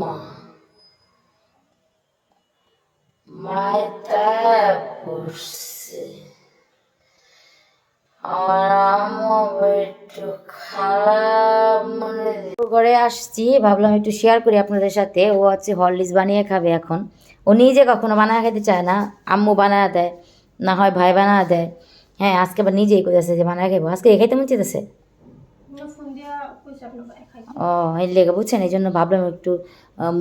মা মাথা পড়ছে আমার আম্মু একটু খারাপ মনে ঘরে আসছি ভাবলাম একটু শেয়ার করি আপনাদের সাথে। ও হচ্ছে হরলিক্স বানিয়ে খাবে এখন। ও নিজে কখনো বানায় খেতে চায় না। আম্মু বানায় দেয় না হয় ভাই বানায় দেয়। হ্যাঁ আজকে আবার নিজেই করেছে যে বানায় খাব আজকে খাইতে মন চেতেছে দিয়া ও এই লেগে বুঝছেন? এই জন্য ভাবলাম একটু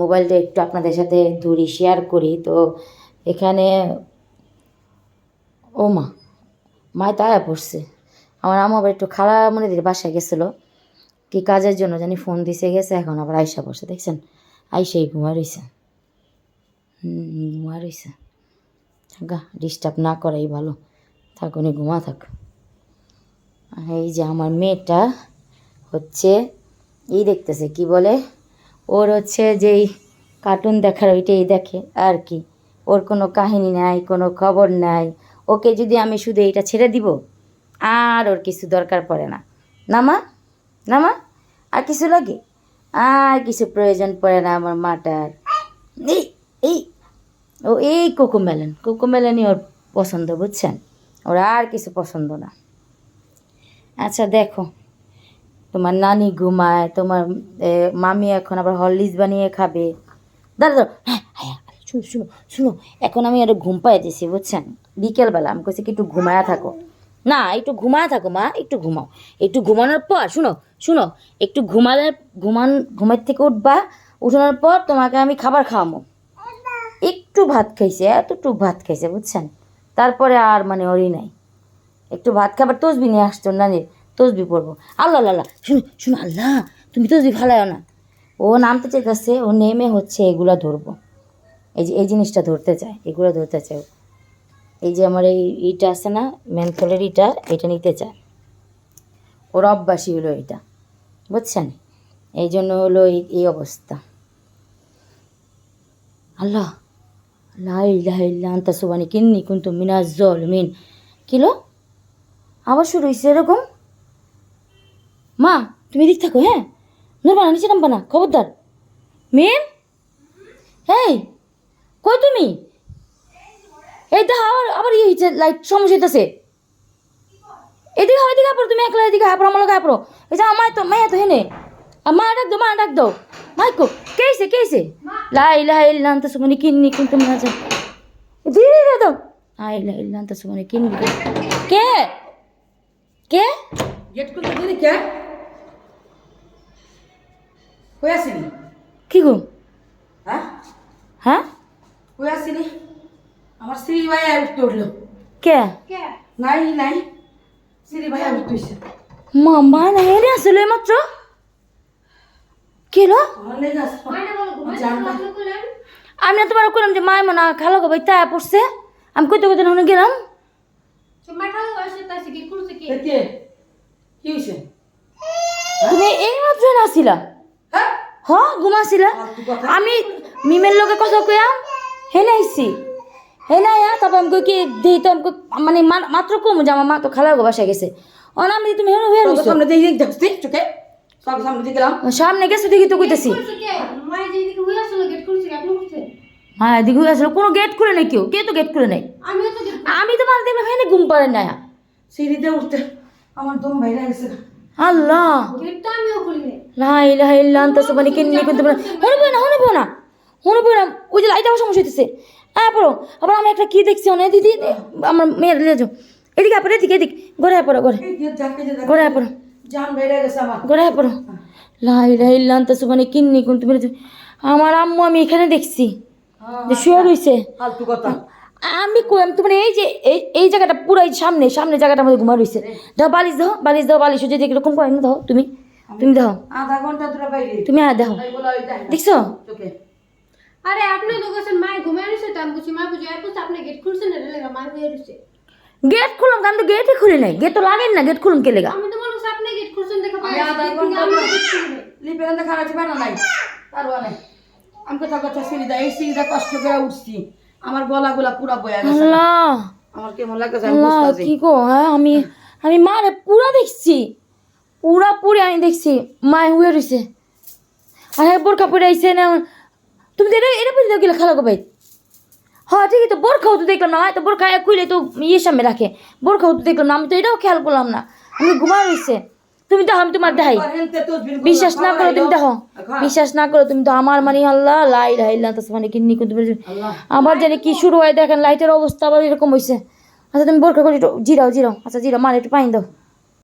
মোবাইলটা একটু আপনাদের সাথে ধরি শেয়ার করি। তো এখানে, ও মা মায় তায়া পড়ছে। আমার আম্মু আবার একটু খারাপ মনে দিদি বাসায় গেছিল। কি কাজের জন্য জানি ফোন দিছে, গেছে, এখন আবার আইসা বসে, দেখছেন? আইসাই ঘুমা হুম ঘুমা রইছে। গা ডিস্টার্ব না করাই ভালো। থাক, উনি ঘুমা থাক। এই যে আমার মেয়েটা হচ্ছে, এই দেখতেছে, কি বলে? ওর হচ্ছে যেই কার্টুন দেখার ওইটাই দেখে, আর কি। ওর কোনো কাহিনী নাই, কোনো খবর নাই। ওকে যদি আমি শুধু এইটা ছেড়ে দিব, আর ওর কিছু দরকার পড়ে না। নামা নামা আর কিছু লাগে? আর কিছু প্রয়োজন পড়ে না আমার মাটার। এই এই, ও এই কোকোমেলন কোকোমেলনই ওর পছন্দ, বুঝছেন? ওর আর কিছু পছন্দ না। আচ্ছা দেখো। তোমার নানি ঘুমায়, তোমার মামি এখন আবার হরলিক্স বানিয়ে খাবে। দাঁড়া হ্যাঁ হ্যাঁ শুনো শুনো শুনো, এখন আমি আরও ঘুম পাই দিছি বুঝছেন? বিকেলবেলা, আমি কইছি কি একটু ঘুমায়া থাকো। না, একটু ঘুমায়া থাকো, মা, একটু ঘুমাও। একটু ঘুমানোর পর, শুনো শুনো, একটু ঘুমালে, ঘুমান, ঘুমের থেকে উঠবা, উঠানোর পর তোমাকে আমি খাবার খাওয়াবো একটু ভাত খাইছে, এতটুকু ভাত খাইছে, বুঝছেন? তারপরে আর মানে ওরই নাই। একটু ভাত খাবার তসবি নিয়ে আসতো নানির। তসবি পড়ব। আল্লাহ আল্লাহ শুনো শুনো, আল্লাহ, তুমি তসবি ফালাও না। ও নামতে চাইতেছে, ও নেমে হচ্ছে এগুলা ধরবো। এই যে, এই জিনিসটা ধরতে চায়, এগুলো ধরতে চায়। এই যে আমার এই ইটা আছে না, মেনথলের ইটা, এটা নিতে চায়। ওর অভ্যাসই হলো এটা, বুঝছেন? এই জন্য হলো এই অবস্থা। আল্লাহ, লা ইলাহা ইল্লা আনতা, সুবহানি কিন্নি কুনতু মিনাজ মিন কিলো আবার শুরু হয়েছে এরকম? মা, তুমি দিক থাকো হ্যাঁ? নড়বা না নিচে নামবা না, খবরদার। মেম? এই, কই তুমি? এই দেখো, আবার আবার ইয়ে হয়েছে লাইট সমস্যা হইতেছে। এদিকে হয় এদিকে আপড়ো, তুমি একলা এদিকে হাপড়ো আমার হাপড়ো এই যে আমার তো মায়া তো হেনে। মা, ডাক দো মা, ডাক দাও। মাইকো কেছে কেছে লাই লাই ইল্লান তো সুমনি কিন্নি, কিন্তু মনে আছে? ধীরে দাও। লাই লাই ইল্লান তো সুমনি কিন্নি কে? কে? গেট খুলতে দিলি কে কই আসিনি কি গো হ্যাঁ হ্যাঁ কই আসিনি আমার শ্রী ভাই উঠতে উঠল কে কে নাই নাই শ্রী ভাই উঠতেছে মামা না হেরে আসলে মাত্র কি হলো আমার লেগে আসছে মাইনা বলো ঘুমাইতে জানতা। আপনি কইলেন আমি না তোমার করলাম যে মায় মনে খালো গো ভাই তাই পড়ছে আমি কইতে কইতে হনে গেলাম সে মাঠা আসে তাই কি করছে কি এ কে কি হয়েছে তুমি এই আসিলা হ্যাঁ? হ ঘুমাছিলা আমি মিমের লোকে কথা কইয়াম হে নাইছি হে না ইয়া তারপর আমি কই কি দেই তো আমি মানে মাত্র কম যে আমার মা তো খালা গো বাসায় গেছে। ও না আমি তুমি হেন হয়ে রইছো সামনে দিয়ে দেখছি চোখে। সামনে দিয়ে গেলাম। সামনে গেছে দেখি তো কইতেছি। গেট খুলছে আপনি হ্যাঁ আসলে কোনো গেট খুলে নাই কেউ। কে তো গেট খুলে নাই? তো আমি তো মানে দেখলাম হেনে ঘুম পারেন না সিঁড়িতে উঠতে আমার দম বাইরে গেছে। আল্লাহ। লা ইলাহা ইল্লা আনতা সুবহানাকা ইন্নী কুনতু মিনাল হনবে না হনবে না। হনবে না ওই যে লাইট আমার সমস্যা হইতেছে হ্যাঁ পড়ো। আবার আমি একটা কি দেখছি অনেক দিদি আমার মেয়ের যাও। এদিকে আপরে এদিকে এদিকে। ঘরে পড়ো ঘরে। ঘরে পড়ো। জান বাইরে গেছে আমার। ঘরে পড়ো। লা ইলাহা ইল্লা আনতা সুবহানাকা ইন্নী কুনতু মিনাল আমার আম্মু আমি এখানে দেখছি। যে শুয়ে রইছে। ফালতু কথা। আমি কই আমি তোমার এই যে এই এই জায়গাটা পুরো এই সামনে সামনে জায়গাটা আমাদের ঘুমা রইছে। দাও বালিশ দাও বালিশ দাও বালিশ যদি এরকম করে দাও তুমি তুমি দাও। আধা ঘণ্টা ধরে বাইরে। তুমি আর দেখে। না। দেখছ? আরে আপনি তো গেছেন মাই ঘুমায় রইছে তো আমি বুঝি মা বুঝি এত আপনি গেট খুলছেন না লেগা হয়ে রইছে। গেট আমি তো গেটই খুলি নাই। গেট তো লাগেন না গেট খুলুন কে লেগা? আমি তো মনে হচ্ছে আপনি গেট খুলছেন দেখা পাই আধা ঘণ্টা লিপে দেখা আছে বেড়া নাই। তার নাই আমি কথা কথা সিঁড়িটা এই সিঁড়িটা কষ্ট করে উঠছি। আমার গলা গুলা পুরা বয়া গেছে আমার কেমন লাগতেছে আমি কি গো হ্যাঁ আমি আমি মারে পুরা দেখছি। পুরা পুরি আমি দেখছি। মা হুয়ে রইছে। আর হ্যাঁ বোরখা পরে আইসে না। তুমি তো এটা এটা পরে গেলে খালা গো ভাই। হ্যাঁ ঠিকই তো বোরখাও তো দেখলাম না। হয় তো বোরখা খুলে তো ইয়ের সামনে রাখে। বোরখাও তো দেখলাম না। আমি তো এটাও খেয়াল করলাম না। আমি ঘুমা রয়েছে তুমি দেখো আমি তোমার দেখাই। বিশ্বাস না করো তুমি দেখো। বিশ্বাস না করো তুমি তো আমার মানে আল্লাহ লাই লাই তো মানে কিন্নি কিন্তু। আবার জানি কি শুরু হয় দেখেন লাইটের অবস্থা আবার এরকম হয়েছে আচ্ছা তুমি বোরখা করে জিরাও জিরাও। আচ্ছা জিরাও মানে একটু পাইন দাও।